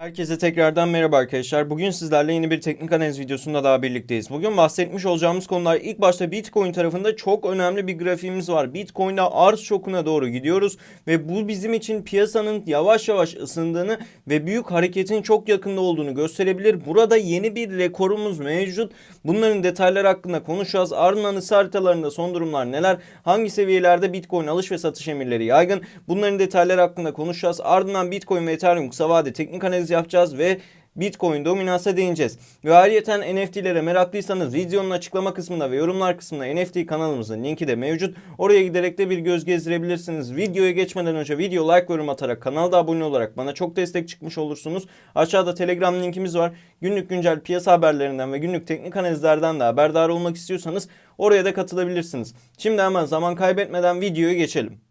Herkese tekrardan merhaba arkadaşlar. Bugün sizlerle yeni bir teknik analiz videosunda daha birlikteyiz. Bugün bahsetmiş olacağımız konular ilk başta Bitcoin tarafında çok önemli bir grafiğimiz var. Bitcoin'de arz şokuna doğru gidiyoruz ve bu bizim için piyasanın yavaş yavaş ısındığını ve büyük hareketin çok yakında olduğunu gösterebilir. Burada yeni bir rekorumuz mevcut. Bunların detayları hakkında konuşacağız. Ardından ısı haritalarında son durumlar neler? Hangi seviyelerde Bitcoin alış ve satış emirleri yaygın? Bunların detayları hakkında konuşacağız. Ardından Bitcoin ve Ethereum kısa vade teknik analiz yapacağız ve Bitcoin dominansa değineceğiz. Ve ayrıca NFT'lere meraklıysanız videonun açıklama kısmında ve yorumlar kısmında NFT kanalımızın linki de mevcut. Oraya giderek de bir göz gezdirebilirsiniz. Videoya geçmeden önce video like yorum atarak kanalda abone olarak bana çok destek çıkmış olursunuz. Aşağıda Telegram linkimiz var. Günlük güncel piyasa haberlerinden ve günlük teknik analizlerden de haberdar olmak istiyorsanız oraya da katılabilirsiniz. Şimdi hemen zaman kaybetmeden videoya geçelim.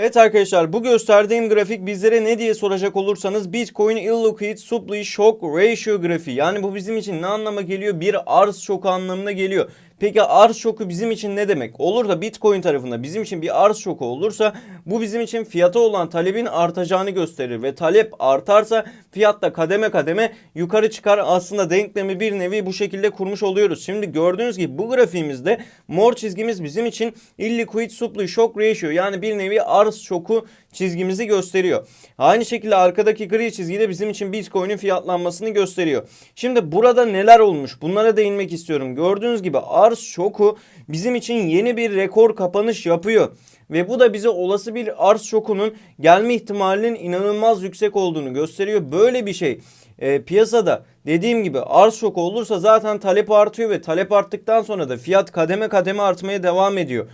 Evet arkadaşlar bu gösterdiğim grafik bizlere ne diye soracak olursanız Bitcoin Illiquid Supply Shock Ratio grafiği. Yani bu bizim için ne anlama geliyor? Bir arz şoku anlamına geliyor. Peki arz şoku bizim için ne demek? Olur da Bitcoin tarafında bizim için bir arz şoku olursa bu bizim için fiyata olan talebin artacağını gösterir ve talep artarsa fiyat da kademe kademe yukarı çıkar. Aslında denklemi bir nevi bu şekilde kurmuş oluyoruz. Şimdi gördüğünüz gibi bu grafiğimizde mor çizgimiz bizim için illiquid supply shock ratio yani bir nevi arz şoku çizgimizi gösteriyor. Aynı şekilde arkadaki gri çizgi de bizim için Bitcoin'in fiyatlanmasını gösteriyor. Şimdi burada neler olmuş? Bunlara değinmek istiyorum. Gördüğünüz gibi arz şoku bizim için yeni bir rekor kapanış yapıyor. Ve bu da bize olası bir arz şokunun gelme ihtimalinin inanılmaz yüksek olduğunu gösteriyor. Böyle bir şey e, piyasada dediğim gibi arz şoku olursa zaten talep artıyor ve talep arttıktan sonra da fiyat kademe kademe artmaya devam ediyor.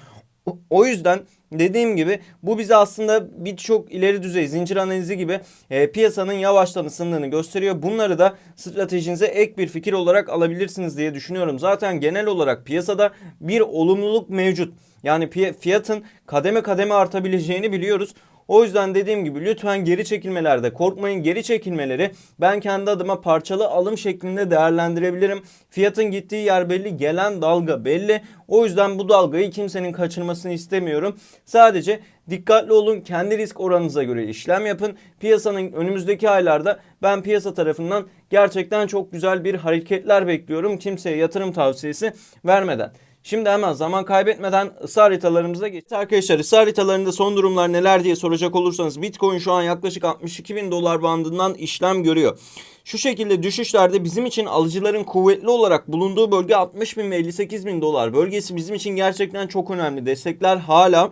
O yüzden dediğim gibi bu bize aslında birçok ileri düzey zincir analizi gibi e, piyasanın yavaştan ısındığını gösteriyor. Bunları da stratejinize ek bir fikir olarak alabilirsiniz diye düşünüyorum. Zaten genel olarak piyasada bir olumluluk mevcut. Yani fiyatın kademe kademe artabileceğini biliyoruz. O yüzden dediğim gibi lütfen geri çekilmelerde korkmayın. Geri çekilmeleri ben kendi adıma parçalı alım şeklinde değerlendirebilirim. Fiyatın gittiği yer belli, gelen dalga belli. O yüzden bu dalgayı kimsenin kaçırmasını istemiyorum. Sadece dikkatli olun. Kendi risk oranınıza göre işlem yapın. Piyasanın önümüzdeki aylarda ben piyasa tarafından gerçekten çok güzel bir hareketler bekliyorum. Kimseye yatırım tavsiyesi vermeden. Şimdi hemen zaman kaybetmeden ısı haritalarımıza geç. Arkadaşlar ısı haritalarında son durumlar neler diye soracak olursanız Bitcoin şu an yaklaşık 62 bin dolar bandından işlem görüyor. Şu şekilde düşüşlerde bizim için alıcıların kuvvetli olarak bulunduğu bölge 60 bin ve 58 bin dolar bölgesi bizim için gerçekten çok önemli. Destekler hala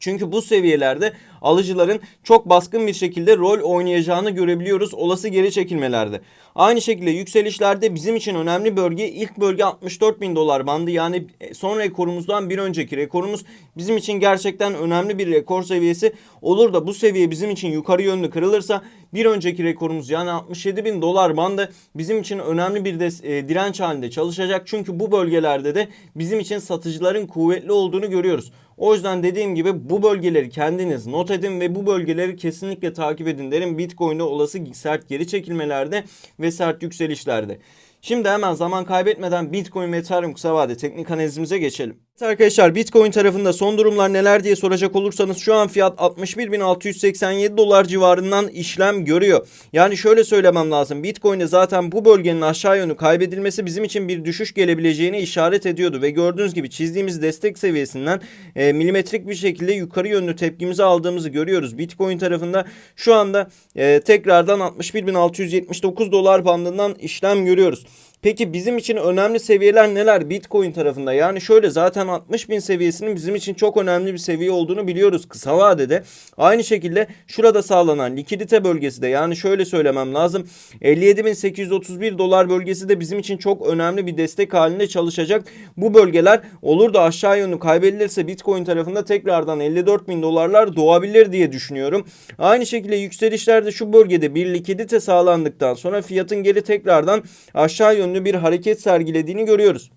çünkü bu seviyelerde alıcıların çok baskın bir şekilde rol oynayacağını görebiliyoruz olası geri çekilmelerde. Aynı şekilde yükselişlerde bizim için önemli bölge ilk bölge 64 bin dolar bandı yani son rekorumuzdan bir önceki rekorumuz bizim için gerçekten önemli bir rekor seviyesi olur da bu seviye bizim için yukarı yönlü kırılırsa bir önceki rekorumuz yani 67 bin dolar bandı bizim için önemli bir de, e, direnç halinde çalışacak çünkü bu bölgelerde de bizim için satıcıların kuvvetli olduğunu görüyoruz. O yüzden dediğim gibi bu bölgeleri kendiniz not edin ve bu bölgeleri kesinlikle takip edin derim. Bitcoin'de olası sert geri çekilmelerde ve sert yükselişlerde. Şimdi hemen zaman kaybetmeden Bitcoin ve Ethereum kısa vade teknik analizimize geçelim. Evet arkadaşlar Bitcoin tarafında son durumlar neler diye soracak olursanız şu an fiyat 61.687 dolar civarından işlem görüyor. Yani şöyle söylemem lazım. Bitcoin'de zaten bu bölgenin aşağı yönü kaybedilmesi bizim için bir düşüş gelebileceğini işaret ediyordu ve gördüğünüz gibi çizdiğimiz destek seviyesinden e, milimetrik bir şekilde yukarı yönlü tepkimizi aldığımızı görüyoruz. Bitcoin tarafında şu anda e, tekrardan 61.679 dolar bandından işlem görüyoruz. Peki bizim için önemli seviyeler neler Bitcoin tarafında? Yani şöyle zaten 60 bin seviyesinin bizim için çok önemli bir seviye olduğunu biliyoruz kısa vadede. Aynı şekilde şurada sağlanan likidite bölgesi de yani şöyle söylemem lazım. 57.831 dolar bölgesi de bizim için çok önemli bir destek halinde çalışacak. Bu bölgeler olur da aşağı yönlü kaybedilirse Bitcoin tarafında tekrardan 54 bin dolarlar doğabilir diye düşünüyorum. Aynı şekilde yükselişlerde şu bölgede bir likidite sağlandıktan sonra fiyatın geri tekrardan aşağı yönlü yönlü bir hareket sergilediğini görüyoruz.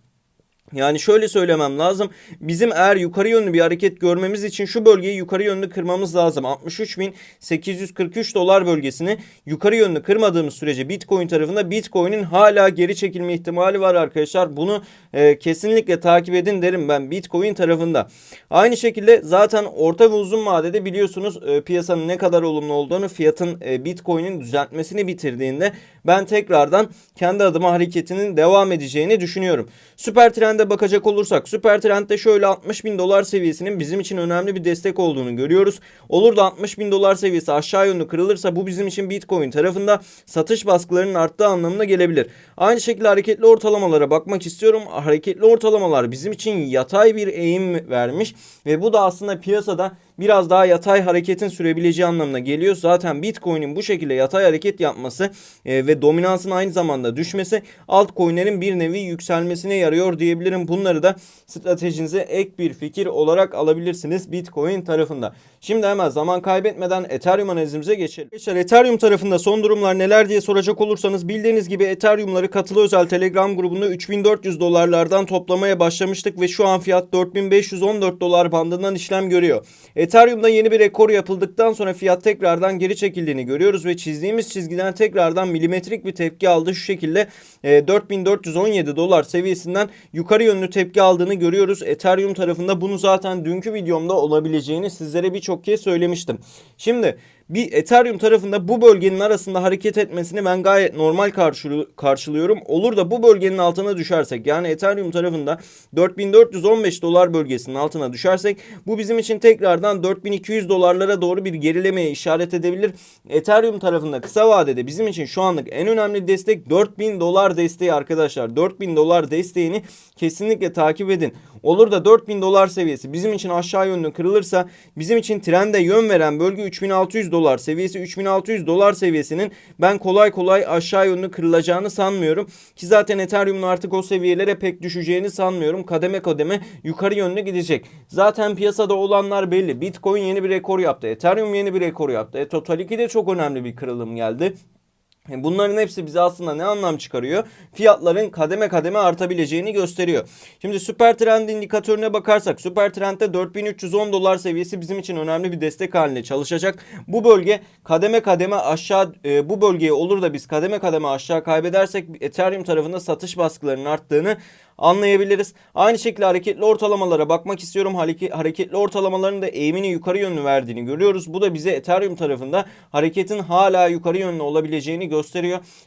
Yani şöyle söylemem lazım. Bizim eğer yukarı yönlü bir hareket görmemiz için şu bölgeyi yukarı yönlü kırmamız lazım. 63.843 dolar bölgesini yukarı yönlü kırmadığımız sürece Bitcoin tarafında Bitcoin'in hala geri çekilme ihtimali var arkadaşlar. Bunu e, kesinlikle takip edin derim ben Bitcoin tarafında. Aynı şekilde zaten orta ve uzun vadede biliyorsunuz e, piyasanın ne kadar olumlu olduğunu fiyatın e, Bitcoin'in düzeltmesini bitirdiğinde ben tekrardan kendi adıma hareketinin devam edeceğini düşünüyorum. Süper trende bakacak olursak süper trendde şöyle 60 bin dolar seviyesinin bizim için önemli bir destek olduğunu görüyoruz. Olur da 60 bin dolar seviyesi aşağı yönlü kırılırsa bu bizim için Bitcoin tarafında satış baskılarının arttığı anlamına gelebilir. Aynı şekilde hareketli ortalamalara bakmak istiyorum. Hareketli ortalamalar bizim için yatay bir eğim vermiş ve bu da aslında piyasada biraz daha yatay hareketin sürebileceği anlamına geliyor. Zaten Bitcoin'in bu şekilde yatay hareket yapması e, ve dominansın aynı zamanda düşmesi altcoin'lerin bir nevi yükselmesine yarıyor diyebilirim. Bunları da stratejinize ek bir fikir olarak alabilirsiniz Bitcoin tarafında. Şimdi hemen zaman kaybetmeden Ethereum analizimize geçelim. Arkadaşlar Ethereum tarafında son durumlar neler diye soracak olursanız bildiğiniz gibi Ethereum'ları katılı özel Telegram grubunda 3400 dolarlardan toplamaya başlamıştık ve şu an fiyat 4514 dolar bandından işlem görüyor. Ethereum'da yeni bir rekor yapıldıktan sonra fiyat tekrardan geri çekildiğini görüyoruz ve çizdiğimiz çizgiden tekrardan milimetrik bir tepki aldı. Şu şekilde e, 4417 dolar seviyesinden yukarı yönlü tepki aldığını görüyoruz. Ethereum tarafında bunu zaten dünkü videomda olabileceğini sizlere birçok kez söylemiştim. Şimdi bir Ethereum tarafında bu bölgenin arasında hareket etmesini ben gayet normal karşılı- karşılıyorum. Olur da bu bölgenin altına düşersek yani Ethereum tarafında 4415 dolar bölgesinin altına düşersek bu bizim için tekrardan 4200 dolarlara doğru bir gerilemeye işaret edebilir. Ethereum tarafında kısa vadede bizim için şu anlık en önemli destek 4000 dolar desteği arkadaşlar. 4000 dolar desteğini kesinlikle takip edin. Olur da 4000 dolar seviyesi bizim için aşağı yönlü kırılırsa bizim için trende yön veren bölge 3600 dolar seviyesi 3600 dolar seviyesinin ben kolay kolay aşağı yönlü kırılacağını sanmıyorum. Ki zaten Ethereum'un artık o seviyelere pek düşeceğini sanmıyorum. Kademe kademe yukarı yönlü gidecek. Zaten piyasada olanlar belli. Bitcoin yeni bir rekor yaptı. Ethereum yeni bir rekor yaptı. E, Total 2'de çok önemli bir kırılım geldi. Bunların hepsi bize aslında ne anlam çıkarıyor? Fiyatların kademe kademe artabileceğini gösteriyor. Şimdi süper trend indikatörüne bakarsak süper trendde 4310 dolar seviyesi bizim için önemli bir destek haline çalışacak. Bu bölge kademe kademe aşağı e, bu bölgeye olur da biz kademe kademe aşağı kaybedersek Ethereum tarafında satış baskılarının arttığını anlayabiliriz. Aynı şekilde hareketli ortalamalara bakmak istiyorum. Hareke- Hareketli ortalamaların da eğimini yukarı yönlü verdiğini görüyoruz. Bu da bize Ethereum tarafında hareketin hala yukarı yönlü olabileceğini gösteriyor.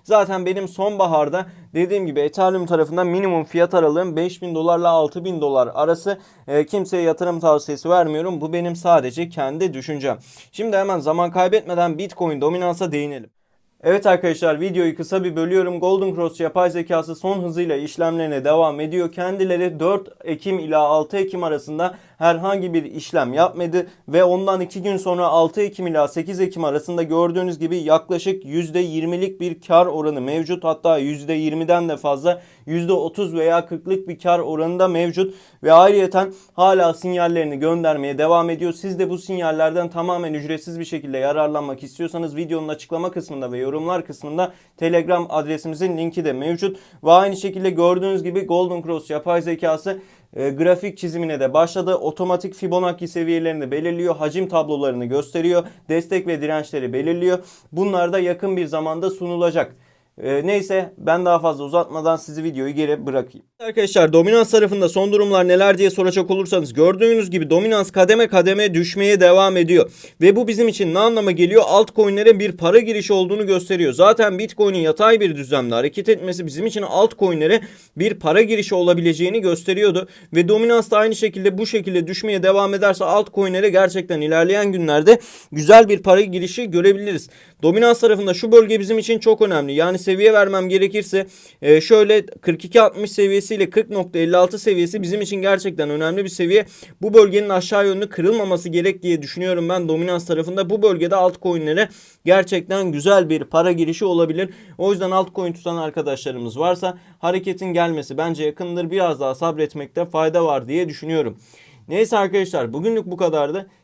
Zaten benim sonbaharda dediğim gibi Ethereum tarafında minimum fiyat aralığım 5000 dolarla 6000 dolar arası. E, kimseye yatırım tavsiyesi vermiyorum. Bu benim sadece kendi düşüncem. Şimdi hemen zaman kaybetmeden Bitcoin dominansa değinelim. Evet arkadaşlar videoyu kısa bir bölüyorum. Golden Cross yapay zekası son hızıyla işlemlerine devam ediyor. Kendileri 4 Ekim ila 6 Ekim arasında herhangi bir işlem yapmadı ve ondan 2 gün sonra 6 Ekim ila 8 Ekim arasında gördüğünüz gibi yaklaşık %20'lik bir kar oranı mevcut. Hatta %20'den de fazla %30 veya 40'lık bir kar oranı da mevcut ve ayrıyeten hala sinyallerini göndermeye devam ediyor. Siz de bu sinyallerden tamamen ücretsiz bir şekilde yararlanmak istiyorsanız videonun açıklama kısmında ve yorumlar kısmında Telegram adresimizin linki de mevcut. Ve aynı şekilde gördüğünüz gibi Golden Cross yapay zekası e, grafik çizimine de başladı. Otomatik Fibonacci seviyelerini belirliyor. Hacim tablolarını gösteriyor. Destek ve dirençleri belirliyor. Bunlar da yakın bir zamanda sunulacak. Ee, neyse ben daha fazla uzatmadan sizi videoyu geri bırakayım. Arkadaşlar dominans tarafında son durumlar neler diye soracak olursanız gördüğünüz gibi dominans kademe kademe düşmeye devam ediyor. Ve bu bizim için ne anlama geliyor? Altcoin'lere bir para girişi olduğunu gösteriyor. Zaten Bitcoin'in yatay bir düzlemde hareket etmesi bizim için altcoin'lere bir para girişi olabileceğini gösteriyordu. Ve dominans da aynı şekilde bu şekilde düşmeye devam ederse altcoin'lere gerçekten ilerleyen günlerde güzel bir para girişi görebiliriz. Dominans tarafında şu bölge bizim için çok önemli. Yani seviye vermem gerekirse e, şöyle 42.60 seviyesiyle 40.56 seviyesi bizim için gerçekten önemli bir seviye. Bu bölgenin aşağı yönlü kırılmaması gerek diye düşünüyorum ben dominans tarafında. Bu bölgede altcoin'lere gerçekten güzel bir para girişi olabilir. O yüzden altcoin tutan arkadaşlarımız varsa hareketin gelmesi bence yakındır. Biraz daha sabretmekte fayda var diye düşünüyorum. Neyse arkadaşlar bugünlük bu kadardı.